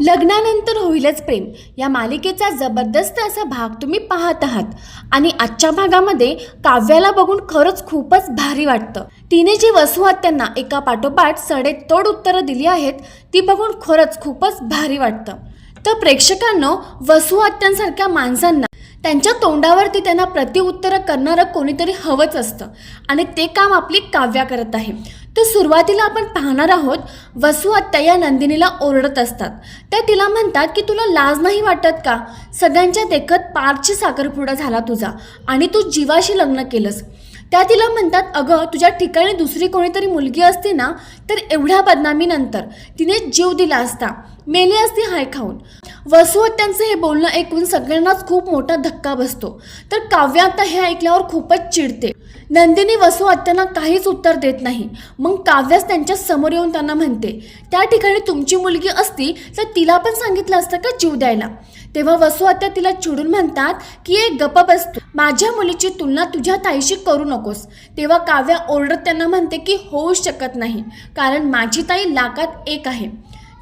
लग्नानंतर होईलच प्रेम. या मालिकेचा जबरदस्त असा भाग तुम्ही पाहत आहात. आणि आजच्या भागामध्ये काव्याला बघून खरंच खूपच भारी वाटतं. तिने जी वसुहत्यांना एका पाठोपाठ सडेतोड उत्तरं दिली आहेत ती बघून खरंच खूपच भारी वाटतं. तर प्रेक्षकांनो वसुहत्यांसारख्या माणसांना त्यांच्या तोंडावरती त्यांना प्रतिउत्तरं करणारं कोणीतरी हवंच असतं. आणि ते काम आपली काव्या करत आहे. तर सुरुवातीला आपण पाहणार आहोत वसु आत्या या नंदिनीला ओरडत असतात. त्या तिला म्हणतात की तुला लाज नाही वाटत का? सगळ्यांच्या देखत पारची साखरपुडा झाला तुझा आणि तू जीवाशी लग्न केलंस. त्या तिला म्हणतात अगं तुझ्या ठिकाणी दुसरी कोणीतरी मुलगी असती ना तर एवढ्या बदनामीनंतर तिने जीव दिला असता. मेली असती हाय खाऊन. वसुहत्यांचं हे बोलणं ऐकून सगळ्यांनाच खूप मोठा धक्का बसतो. तर काव्य आता हे ऐकल्यावर खूपच चिडते. नंदिनी वसुहत्यांना काहीच उत्तर देत नाही. मग काव्याच त्यांच्यासमोर येऊन त्यांना म्हणते त्या ठिकाणी तुमची मुलगी असती तर तिला पण सांगितलं असतं का जीव द्यायला? तेव्हा वसुहत्या तिला चिडून म्हणतात की एक गप बसतो. माझ्या मुलीची तुलना तुझ्या ताईशी करू नकोस. तेव्हा काव्या ओरडत त्यांना म्हणते की होऊच शकत नाही. कारण माझी ताई लाकात एक आहे.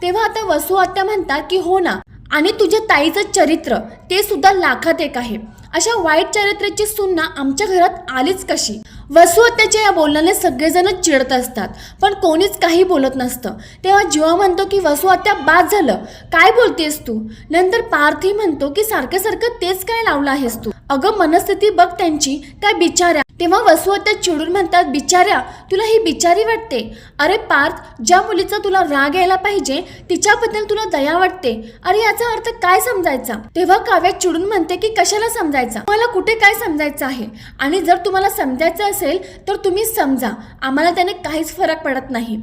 तेव्हा आता वसुहत्या म्हणतात की हो ना. आणि तुझ्या ताईचं चरित्र ते सुद्धा लाखात एक आहे. अशा वाईट चरित्राची सुन्ना आमच्या घरात आलीच कशी? वसुहत्याच्या या बोलण्याने सगळेजण चिडत असतात पण कोणीच काही बोलत नसतं. तेव्हा जीवा म्हणतो की वसुहत्या बाद झालं. काय बोलतेस तू? नंतर पार्थी म्हणतो की सारखं सारखं तेच काय लावलं आहेस तू? अगं मनस्थिती बघ त्यांची त्या बिचाऱ्या तेव्हा वसू आता चिडून म्हणतात बिचाऱ्या तुला ही बिचारी वाटते? अरे पार्थ ज्या मुलीचा तुला राग यायला पाहिजे तिच्याबद्दल तुला दया वाटते. अरे याचा अर्थ काय समजायचा? तेव्हा काव्या चिडून म्हणते की कशाला समजायचा? मला कुठे काय समजायचं आहे? आणि जर तुम्हाला समजायचं असेल तर तुम्ही समजा. आम्हाला त्याने काहीच फरक पडत नाही.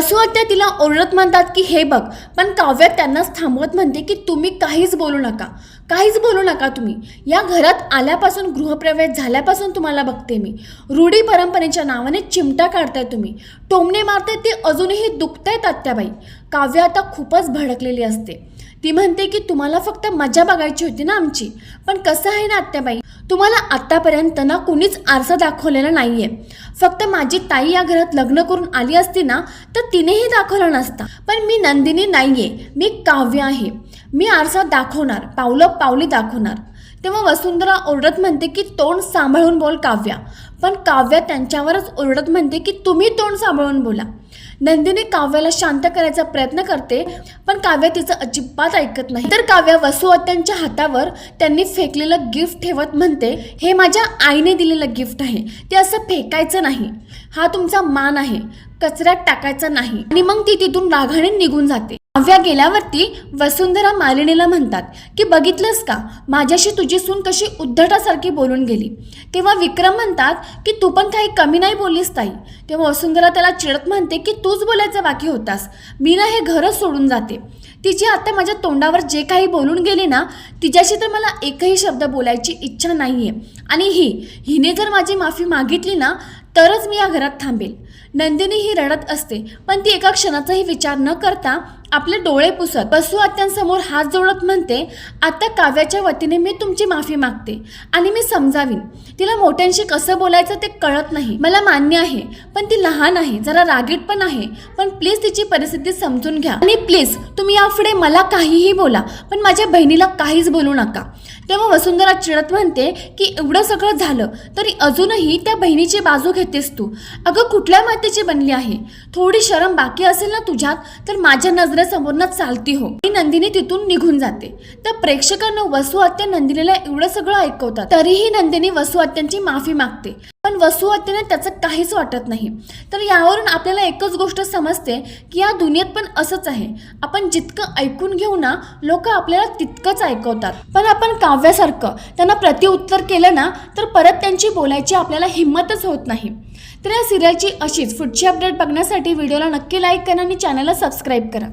वसुहत्या तिला ओरडत म्हणतात की हे बघ. पण काव्य त्यांनाच थांबवत म्हणते की तुम्ही काहीच बोलू नका. काहीच बोलू नका तुम्ही. या घरात आल्यापासून गृहप्रवेश झाल्यापासून तुम्हाला बघते मी. रूढी परंपरेच्या नावाने चिमटा काढताय तुम्ही. टोमणे मारताय ते अजूनही दुखतायत आत्याबाई. काव्य आता खूपच भडकलेली असते. ती म्हणते की तुम्हाला फक्त मजा बघायची होती ना आमची. पण कसं आहे ना आत्याबाई? तुम्हाला आत्तापर्यंत ना कुणीच आरसा दाखवलेला नाहीये. फक्त माझी ताई या घरात लग्न करून आली असती ना तर तिनेही दाखवला नसता. पण मी नंदिनी नाहीये. मी काव्य आहे. मी आरसा दाखवणार पावलं पावली दाखवणार. तेव्हा वसुंधरा ओरडत म्हणते की तोंड सांभाळून बोल काव्या. पण काव्या त्यांच्यावरच ओरडत म्हणते की तुम्ही तोंड सांभाळून बोला. नंदिनी काव्याला शांत करायचा प्रयत्न करते पण काव्य तिचं अजिबात ऐकत नाही. तर काव्य वसुहत्यांच्या हातावर त्यांनी फेकलेलं गिफ्ट ठेवत म्हणते हे माझ्या आईने दिलेलं गिफ्ट आहे. ते असं फेकायचं नाही. हा तुमचा मान आहे. कचऱ्यात टाकायचा नाही. आणि मग ती तिथून रागाने निघून जाते. काव्या गेल्यावरती वसुंधरा मालिनीला म्हणतात की बघितलंस का? माझ्याशी तुझी सून कशी उद्धटासारखी बोलून गेली. तेव्हा विक्रम म्हणतात की तू पण काही कमी नाही बोललीस ताई. तेव्हा वसुंधरा त्याला चिडत म्हणते की तूच बोलायचं बाकी होतास. मी ना हे घरच सोडून जाते. तिची आता माझ्या तोंडावर जे काही बोलून गेली ना तिच्याशी तर मला एकही शब्द बोलायची इच्छा नाही आहे आणि ही हिने जर माझी माफी मागितली ना तरच मी या घरात थांबेल. नंदिनी ही रडत असते पण ती एका क्षणाचाही विचार न करता आपले डोळे पुसत बसू आत्यांसमोर हात जोडत म्हणते आता काव्याच्या वतीने मी तुमची माफी मागते आणि मी समजावीन. तिला मोठ्यांशी कसं बोलायचं ते कळत नाही. मला मान्य आहे पण ती लहान आहे जरा रागीट पण आहे. पण प्लीज तिची परिस्थिती समजून घ्या. आणि प्लीज तुम्ही यापुढे मला काहीही बोला पण माझ्या बहिणीला काहीच बोलू नका. तेव्हा वसुंधरा चिडत म्हणते की एवढं सगळं झालं तरी अजूनही त्या बहिणीची बाजू घेतेस तू. अगं कुठल्या मातेची बनली आहे? थोडी शरम बाकी असेल ना तुझ्यात तर माझ्या नजरेसमोरनं चालती हो. आणि नंदिनी तिथून निघून जाते. तर प्रेक्षकांना वसुआत्या नंदिनीला एवढं सगळं ऐकवतात. तरीही नंदिनी वसुआत्यांची माफी मागते. पण वसु आत्याने त्याचं काहीच वाटत नाही. तर यावरून आपल्याला एकच गोष्ट समजते की या दुनियेत पण असंच आहे. आपण जितकं ऐकून घेऊ ना लोक आपल्याला तितकंच ऐकवतात. पण आपण काव्यासारखं त्यांना प्रतिउत्तर केलं ना तर परत त्यांची बोलायची आपल्याला हिंमतच होत नाही. तर या सिरियलची अशीच पुढची अपडेट बघण्यासाठी व्हिडिओला नक्की लाईक करा आणि चॅनलला सबस्क्राईब करा.